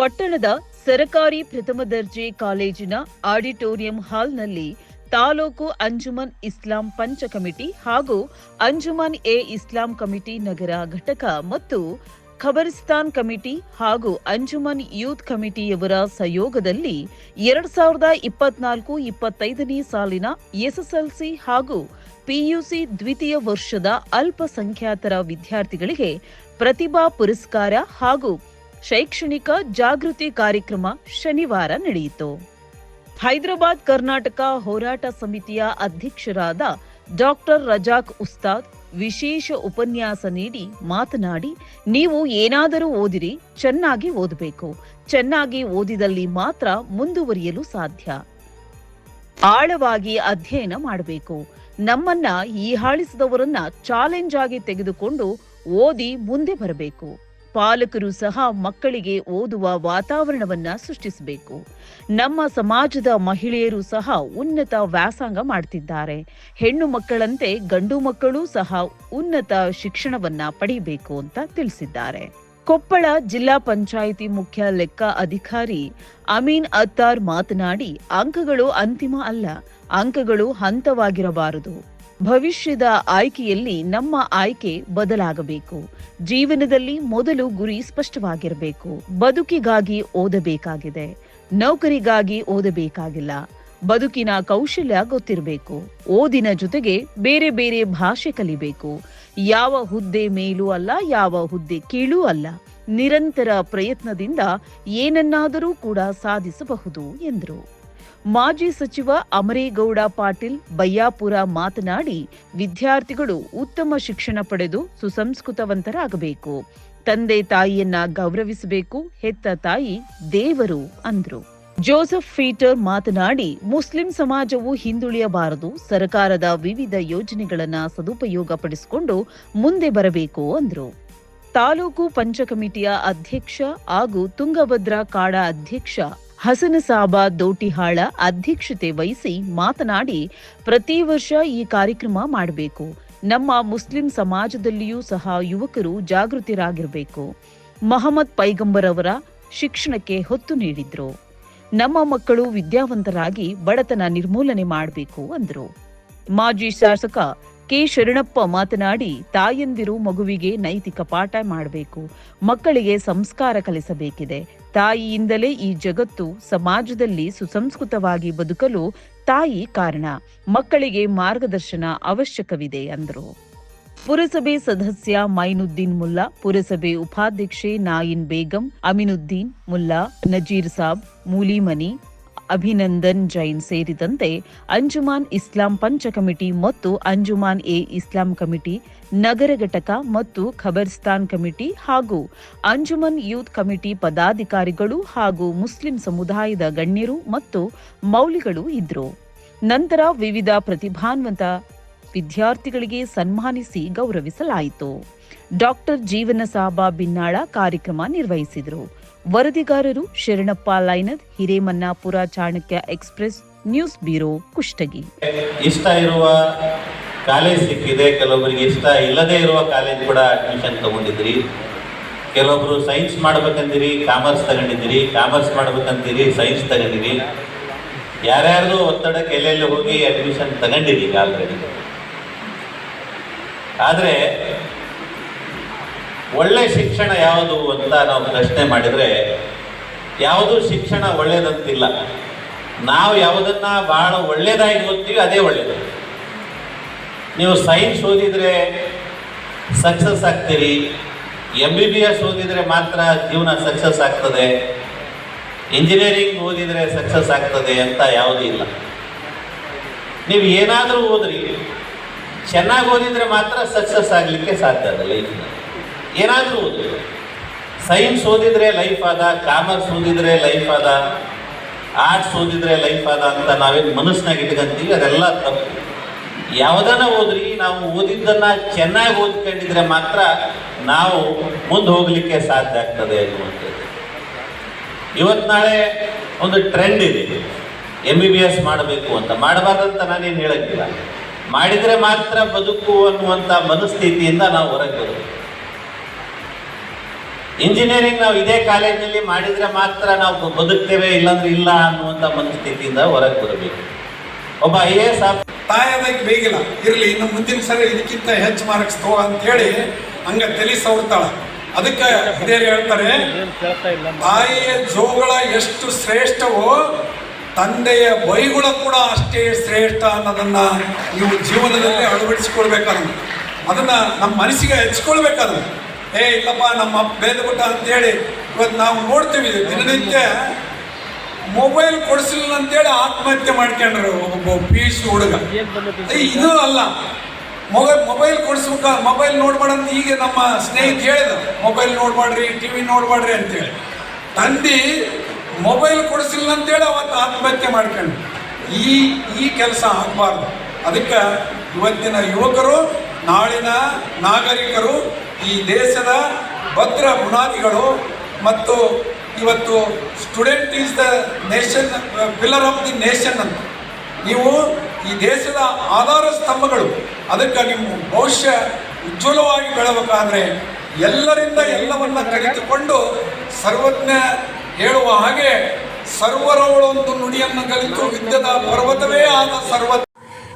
ಪಟ್ಟಣದ ಸರಕಾರಿ ಪ್ರಥಮ ದರ್ಜೆ ಕಾಲೇಜಿನ ಆಡಿಟೋರಿಯಂ ಹಾಲ್ನಲ್ಲಿ ತಾಲೂಕು ಅಂಜುಮನ್ ಇಸ್ಲಾಂ ಪಂಚ ಕಮಿಟಿ ಹಾಗೂ ಅಂಜುಮನ್ ಎ ಇಸ್ಲಾಂ ಕಮಿಟಿ ನಗರ ಘಟಕ ಮತ್ತು ಖಬರಿಸ್ತಾನ್ ಕಮಿಟಿ ಹಾಗೂ ಅಂಜುಮನ್ ಯೂತ್ ಕಮಿಟಿಯವರ ಸಹಯೋಗದಲ್ಲಿ ಎರಡ್ ಸಾವಿರದ ಇಪ್ಪತ್ನಾಲ್ಕು ಇಪ್ಪತ್ತೈದನೇ ಸಾಲಿನ ಎಸ್ಎಸ್ಎಲ್ಸಿ ಹಾಗೂ ಪಿಯುಸಿ ದ್ವಿತೀಯ ವರ್ಷದ ಅಲ್ಪಸಂಖ್ಯಾತರ ವಿದ್ಯಾರ್ಥಿಗಳಿಗೆ ಪ್ರತಿಭಾ ಪುರಸ್ಕಾರ ಹಾಗೂ ಶೈಕ್ಷಣಿಕ ಜಾಗೃತಿ ಕಾರ್ಯಕ್ರಮ ಶನಿವಾರ ನಡೆಯಿತು. ಹೈದರಾಬಾದ್ ಕರ್ನಾಟಕ ಹೋರಾಟ ಸಮಿತಿಯ ಅಧ್ಯಕ್ಷರಾದ ಡಾಕ್ಟರ್ ರಜಾಕ್ ಉಸ್ತಾದ್ ವಿಶೇಷ ಉಪನ್ಯಾಸ ನೀಡಿ ಮಾತನಾಡಿ, ನೀವು ಏನಾದರೂ ಓದಿರಿ, ಚೆನ್ನಾಗಿ ಓದಬೇಕು. ಚೆನ್ನಾಗಿ ಓದಿದಲ್ಲಿ ಮಾತ್ರ ಮುಂದುವರಿಯಲು ಸಾಧ್ಯ. ಆಳವಾಗಿ ಅಧ್ಯಯನ ಮಾಡಬೇಕು. ನಮ್ಮನ್ನ ಈ ಹಾಳಿಸಿದವರನ್ನ ಚಾಲೆಂಜ್ ಆಗಿ ತೆಗೆದುಕೊಂಡು ಓದಿ ಮುಂದೆ ಬರಬೇಕು. ಪಾಲಕರು ಸಹ ಮಕ್ಕಳಿಗೆ ಓದುವ ವಾತಾವರಣವನ್ನ ಸೃಷ್ಟಿಸಬೇಕು. ನಮ್ಮ ಸಮಾಜದ ಮಹಿಳೆಯರು ಸಹ ಉನ್ನತ ವ್ಯಾಸಂಗ ಮಾಡ್ತಿದ್ದಾರೆ. ಹೆಣ್ಣು ಮಕ್ಕಳಂತೆ ಗಂಡು ಮಕ್ಕಳು ಸಹ ಉನ್ನತ ಶಿಕ್ಷಣವನ್ನ ಪಡೆಯಬೇಕು ಅಂತ ತಿಳಿಸಿದ್ದಾರೆ. ಕೊಪ್ಪಳ ಜಿಲ್ಲಾ ಪಂಚಾಯಿತಿ ಮುಖ್ಯ ಲೆಕ್ಕ ಅಧಿಕಾರಿ ಅಮೀನ್ ಅತ್ತಾರ್ ಮಾತನಾಡಿ, ಅಂಕಗಳು ಅಂತಿಮ ಅಲ್ಲ, ಅಂಕಗಳು ಹಂತವಾಗಿರಬಾರದು. ಭವಿಷ್ಯದ ಆಯ್ಕೆಯಲ್ಲಿ ನಮ್ಮ ಆಯ್ಕೆ ಬದಲಾಗಬೇಕು. ಜೀವನದಲ್ಲಿ ಮೊದಲು ಗುರಿ ಸ್ಪಷ್ಟವಾಗಿರಬೇಕು. ಬದುಕಿಗಾಗಿ ಓದಬೇಕಾಗಿದೆ. ನೌಕರಿಗಾಗಿ ಓದಬೇಕಾಗಿಲ್ಲ. ಬದುಕಿನ ಕೌಶಲ್ಯ ಗೊತ್ತಿರಬೇಕು. ಓದಿನ ಜೊತೆಗೆ ಬೇರೆ ಬೇರೆ ಭಾಷೆ ಕಲಿಬೇಕು. ಯಾವ ಹುದ್ದೆ ಮೇಲೂ ಅಲ್ಲ, ಯಾವ ಹುದ್ದೆ ಕೀಳೂ ಅಲ್ಲ. ನಿರಂತರ ಪ್ರಯತ್ನದಿಂದ ಏನನ್ನಾದರೂ ಕೂಡ ಸಾಧಿಸಬಹುದು, ಎಂದರು. ಮಾಜಿ ಸಚಿವ ಅಮರೇಗೌಡ ಪಾಟೀಲ್ ಬಯ್ಯಾಪುರ ಮಾತನಾಡಿ, ವಿದ್ಯಾರ್ಥಿಗಳು ಉತ್ತಮ ಶಿಕ್ಷಣ ಪಡೆದು ಸುಸಂಸ್ಕೃತವಂತರಾಗಬೇಕು. ತಂದೆ ತಾಯಿಯನ್ನ ಗೌರವಿಸಬೇಕು, ಹೆತ್ತ ತಾಯಿ ದೇವರು ಅಂದ್ರು. ಜೋಸೆಫ್ ಫೀಟರ್ ಮಾತನಾಡಿ, ಮುಸ್ಲಿಂ ಸಮಾಜವು ಹಿಂದುಳಿಯಬಾರದು, ಸರ್ಕಾರದ ವಿವಿಧ ಯೋಜನೆಗಳನ್ನ ಸದುಪಯೋಗ ಪಡಿಸಿಕೊಂಡು ಮುಂದೆ ಬರಬೇಕು ಅಂದ್ರು. ತಾಲೂಕು ಪಂಚ ಕಮಿಟಿಯ ಅಧ್ಯಕ್ಷ ಹಾಗೂ ತುಂಗಭದ್ರಾ ಕಾಡ ಅಧ್ಯಕ್ಷ ಹಸನಸಾಬ ದೋಟಿಹಾಳ ಅಧ್ಯಕ್ಷತೆ ವಹಿಸಿ ಮಾತನಾಡಿ ಪ್ರತಿ ವರ್ಷ ಈ ಕಾರ್ಯಕ್ರಮ ಮಾಡಬೇಕು. ನಮ್ಮ ಮುಸ್ಲಿಂ ಸಮಾಜದಲ್ಲಿಯೂ ಸಹ ಯುವಕರು ಜಾಗೃತರಾಗಿರಬೇಕು. ಮಹಮ್ಮದ್ ಪೈಗಂಬರ್ ಅವರ ಶಿಕ್ಷಣಕ್ಕೆ ಹೊತ್ತು ನೀಡಿದ್ರು. ನಮ್ಮ ಮಕ್ಕಳು ವಿದ್ಯಾವಂತರಾಗಿ ಬಡತನ ನಿರ್ಮೂಲನೆ ಮಾಡಬೇಕು ಅಂದರು. ಮಾಜಿ ಶಾಸಕ ಕೆ ಶರಣಪ್ಪ ಮಾತನಾಡಿ ತಾಯಂದಿರು ಮಗುವಿಗೆ ನೈತಿಕ ಪಾಠ ಮಾಡಬೇಕು. ಮಕ್ಕಳಿಗೆ ಸಂಸ್ಕಾರ ಕಲಿಸಬೇಕಿದೆ. ತಾಯಿಯಿಂದಲೇ ಈ ಜಗತ್ತು ಸಮಾಜದಲ್ಲಿ ಸುಸಂಸ್ಕೃತವಾಗಿ ಬದುಕಲು ತಾಯಿ ಕಾರಣ. ಮಕ್ಕಳಿಗೆ ಮಾರ್ಗದರ್ಶನ ಅವಶ್ಯಕವಿದೆ ಅಂದರು. ಪುರಸಭೆ ಸದಸ್ಯ ಮೈನುದ್ದೀನ್ ಮುಲ್ಲಾ, ಪುರಸಭೆ ಉಪಾಧ್ಯಕ್ಷೆ ನಾಯಿನ್ ಬೇಗಂ, ಅಮಿನುದ್ದೀನ್ ಮುಲ್ಲಾ, ನಜೀರ್ ಸಾಬ್, ಮೂಲಿಮನಿ ಅಭಿನಂದನ್ ಜೈನ್ ಸೇರಿದಂತೆ ಅಂಜುಮಾನ್ ಇಸ್ಲಾಂ ಪಂಚ ಕಮಿಟಿ ಮತ್ತು ಅಂಜುಮಾನ್ ಎ ಇಸ್ಲಾಂ ಕಮಿಟಿ, ನಗರ ಘಟಕ ಮತ್ತು ಖಬರ್ಸ್ತಾನ್ ಕಮಿಟಿ ಹಾಗೂ ಅಂಜುಮನ್ ಯೂತ್ ಕಮಿಟಿ ಪದಾಧಿಕಾರಿಗಳು ಹಾಗೂ ಮುಸ್ಲಿಂ ಸಮುದಾಯದ ಗಣ್ಯರು ಮತ್ತು ಮೌಲಿಗಳು ಇದ್ರು. ನಂತರ ವಿವಿಧ ಪ್ರತಿಭಾನ್ವಂತ ವಿದ್ಯಾರ್ಥಿಗಳಿಗೆ ಸನ್ಮಾನಿಸಿ ಗೌರವಿಸಲಾಯಿತು. ಡಾಕ್ಟರ್ ಜೀವನ ಸಾಬಾ ಬಿನ್ನಾಳ ಕಾರ್ಯಕ್ರಮ ನಿರ್ವಹಿಸಿದರು. ವರದಿಗಾರರು Sharanappa Lainad, Hiremannapur Chanakya express news bureau Kushtagi. ಇಷ್ಟ ಇರುವ ಕಾಲೇಜ್ ಸಿಕ್ಕಿದೆ ಕೆಲವೊಬ್ಬರಿಗೆ ಇಷ್ಟ ಇಲ್ಲದೆ ಇರುವ ಕಾಲೇಜ್ ಕೂಡ ಅಡ್ಮಿಷನ್ ತಗೊಂಡಿದ್ರಿ. ಕೆಲವೊಬ್ರು ಸೈನ್ಸ್ ಮಾಡ್ಬೇಕಂದಿರಿ, ಕಾಮರ್ಸ್ ತಗೊಂಡಿದ್ದೀರಿ ಕಾಮರ್ಸ್ ಮಾಡ್ಬೇಕಂತೀರಿ ಸೈನ್ಸ್ ತಗೊಂಡಿರಿ. ಯಾರ್ಯಾರ್ದು ಒತ್ತಡಕ್ಕೆ ಎಲ್ಲೆಲ್ಲಿ ಹೋಗಿ ಅಡ್ಮಿಷನ್ ತಗೊಂಡಿರಿ ಆಲ್ರೆಡಿ ಆದರೆ ಒಳ್ಳೆ ಶಿಕ್ಷಣ ಯಾವುದು ಅಂತ ನಾವು ಪ್ರಶ್ನೆ ಮಾಡಿದರೆ, ಯಾವುದು ಶಿಕ್ಷಣ ಒಳ್ಳೆಯದಂತಿಲ್ಲ ನಾವು ಯಾವುದನ್ನ ಬಹಳ ಒಳ್ಳೆಯದಾಗಿ ಓದ್ತೀವಿ ಅದೇ ಒಳ್ಳೆಯದು ನೀವು ಸೈನ್ಸ್ ಓದಿದರೆ ಸಕ್ಸಸ್ ಆಗ್ತೀರಿ ಎಂ ಬಿ ಬಿ ಎಸ್ ಓದಿದರೆ ಮಾತ್ರ ಜೀವನ ಸಕ್ಸಸ್ ಆಗ್ತದೆ, ಇಂಜಿನಿಯರಿಂಗ್ ಓದಿದರೆ ಸಕ್ಸಸ್ ಆಗ್ತದೆ ಅಂತ ಯಾವುದೂ ಇಲ್ಲ. ನೀವು ಏನಾದರೂ ಓದ್ರಿ, ಚೆನ್ನಾಗಿ ಓದಿದರೆ ಮಾತ್ರ ಸಕ್ಸಸ್ ಆಗಲಿಕ್ಕೆ ಸಾಧ್ಯ ಅದ ಲೈಫ್ನಲ್ಲಿ ಏನಾದರೂ ಓದಿ ಸೈನ್ಸ್ ಓದಿದರೆ ಲೈಫ್ ಆದ ಕಾಮರ್ಸ್ ಓದಿದರೆ ಲೈಫ್ ಆದ ಆರ್ಟ್ಸ್ ಓದಿದರೆ ಲೈಫ್ ಆದ ಅಂತ ನಾವೇನು ಮನಸ್ಸಿನಾಗ ಇಟ್ಕೊಂತೀವಿ, ಅದೆಲ್ಲ ತಪ್ಪು. ಯಾವುದನ್ನ ಓದ್ರಿ, ನಾವು ಓದಿದ್ದನ್ನ ಚೆನ್ನಾಗಿ ಓದ್ಕೊಂಡಿದ್ರೆ ಮಾತ್ರ ನಾವು ಮುಂದೆ ಹೋಗಲಿಕ್ಕೆ ಸಾಧ್ಯ ಆಗ್ತದೆ ಅನ್ನುವಂಥದ್ದು. ಇವತ್ತು ನಾಳೆ ಒಂದು ಟ್ರೆಂಡ್ ಇದೆ. ಎಂ ಬಿ ಬಿ ಎಸ್ ಮಾಡಬೇಕು ಅಂತ. ಮಾಡಬಾರ್ದಂತ ನಾನೇನು ಹೇಳಕ್ಕಿಲ್ಲ ಮಾಡಿದರೆ ಮಾತ್ರ ಬದುಕು ಅನ್ನುವಂಥ ಮನಸ್ಥಿತಿಯಿಂದ ನಾವು ಹೊರಗೆ ಬರಬೇಕು ಇಂಜಿನಿಯರಿಂಗ್ ನಾವು ಇದೇ ಕಾಲೇಜಿನಲ್ಲಿ ಮಾಡಿದ್ರೆ ಮಾತ್ರ ನಾವು ಬದುಕ್ತೇವೆ, ಇಲ್ಲಾಂದ್ರೆ ಇಲ್ಲ ಅನ್ನುವಂಥ ಮನಸ್ಥಿತಿಯಿಂದ ಹೊರಗೆ ಬರಬೇಕು. ಒಬ್ಬ ಐ ಎ ಎಸ್ ತಾಯದಕ್ಕೆ ಬೇಗಿಲ್ಲ. ಇರಲಿ, ಇನ್ನು ಮುಂದಿನ ಸರಿ ಇದಕ್ಕಿಂತ ಹೆಚ್ಚು ಮಾರ್ಕ್ಸ್ ತಗೋ ಅಂತೇಳಿ ಹಂಗ ತಲೆ ಸವರ್ತಾಳ ಅದಕ್ಕೆ ಹಿರಿಯರು ಹೇಳ್ತಾರೆ, ತಾಯಿಯ ಜೋಗಳ ಎಷ್ಟು ಶ್ರೇಷ್ಠವೋ ತಂದೆಯ ಬೈಗುಳ ಕೂಡ ಅಷ್ಟೇ ಶ್ರೇಷ್ಠ ಅನ್ನೋದನ್ನ ನೀವು ಜೀವನದಲ್ಲಿ ಅಳವಡಿಸಿಕೊಳ್ಬೇಕಾದ್ರೆ ಅದನ್ನ. ನಮ್ಮ ಮನಸ್ಸಿಗೆ ಹಚ್ಕೊಳ್ಬೇಕಾದ್ರೆ ಏ ಇಲ್ಲಪ್ಪ, ನಮ್ಮ ಬೇದ್ಬಿಟ್ಟ ಅಂತೇಳಿ ಇವತ್ತು ನಾವು ನೋಡ್ತೀವಿ ದಿನನಿತ್ಯ ಮೊಬೈಲ್ ಕೊಡಿಸಲಿಲ್ಲ ಅಂತೇಳಿ ಆತ್ಮಹತ್ಯೆ ಮಾಡ್ಕೊಂಡ್ರು ಒಬ್ಬ ಪಿ ಯು ಸಿ ಹುಡುಗ. ಇದು ಅಲ್ಲ. ಮೊಬೈಲ್ ಮೊಬೈಲ್ ಕೊಡಿಸ್ಬೇಕ, ಮೊಬೈಲ್ ನೋಡ್ಬೇಡ ಅಂತ ಈಗ ನಮ್ಮ ಸ್ನೇಹಿತ ಹೇಳಿದ. ಮೊಬೈಲ್ ನೋಡ್ಬೇಡ್ರಿ ಟಿವಿ ನೋಡ್ಬೇಡ್ರಿ ಅಂತೇಳಿ. ತಂದಿ ಮೊಬೈಲ್ ಕೊಡಿಸಿಲ್ಲ ಅಂತೇಳಿ ಅವತ್ತು ಆತ್ಮಹತ್ಯೆ ಮಾಡ್ಕೊಂಡು ಈ ಈ ಕೆಲಸ ಆಗಬಾರ್ದು. ಅದಕ್ಕೆ ಇವತ್ತಿನ ಯುವಕರು ನಾಳಿನ ನಾಗರಿಕರು ಈ ದೇಶದ ಭದ್ರ ಬುನಾದಿಗಳು ಮತ್ತು ಇವತ್ತು student is the nation pillar of the nation ಅಂತ. ನೀವು ಈ ದೇಶದ ಆಧಾರ ಸ್ತಂಭಗಳು, ಅದಕ್ಕೆ ನಿಮ್ಮ ಭವಿಷ್ಯ ಉಜ್ವಲವಾಗಿ ಬೆಳಬೇಕಾದ್ರೆ ಎಲ್ಲರಿಂದ ಎಲ್ಲವನ್ನ ಕಲಿತುಕೊಂಡು ಸರ್ವಜ್ಞ ಹೇಳುವ ಹಾಗೆ ಸರ್ವರವಳೊಂದು ನುಡಿಯನ್ನು ಕಲಿತು ವಿದ್ಯದ ಪರ್ವತವೇ ಆದ ಸರ್ವ